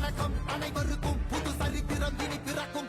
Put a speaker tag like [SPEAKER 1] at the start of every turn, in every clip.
[SPEAKER 1] வணக்கம். அனைவருக்கும் புது சரித்திரம் இனி பிறக்கும்.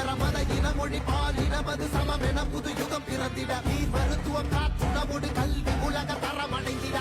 [SPEAKER 1] பெற மத இன மொழி பாலினமது சமம் என புது யுகம் பிறந்திட. நீர் மருத்துவம் காற்றுணவோடு கல்வி உலக தரம் அடைந்திட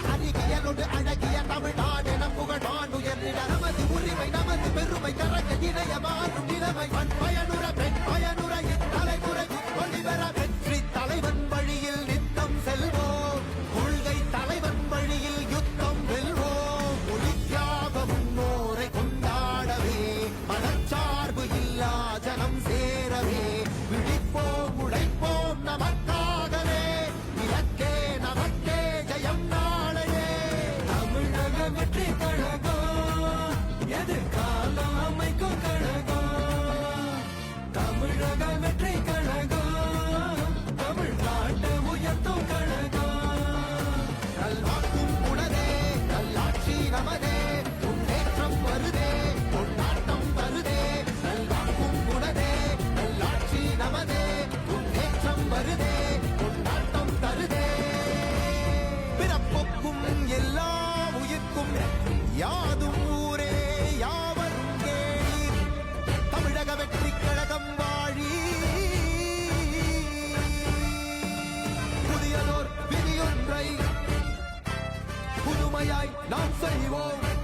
[SPEAKER 1] புதியதோர் விதியொன்றை புதுமையாய் நாம் செய்வோம்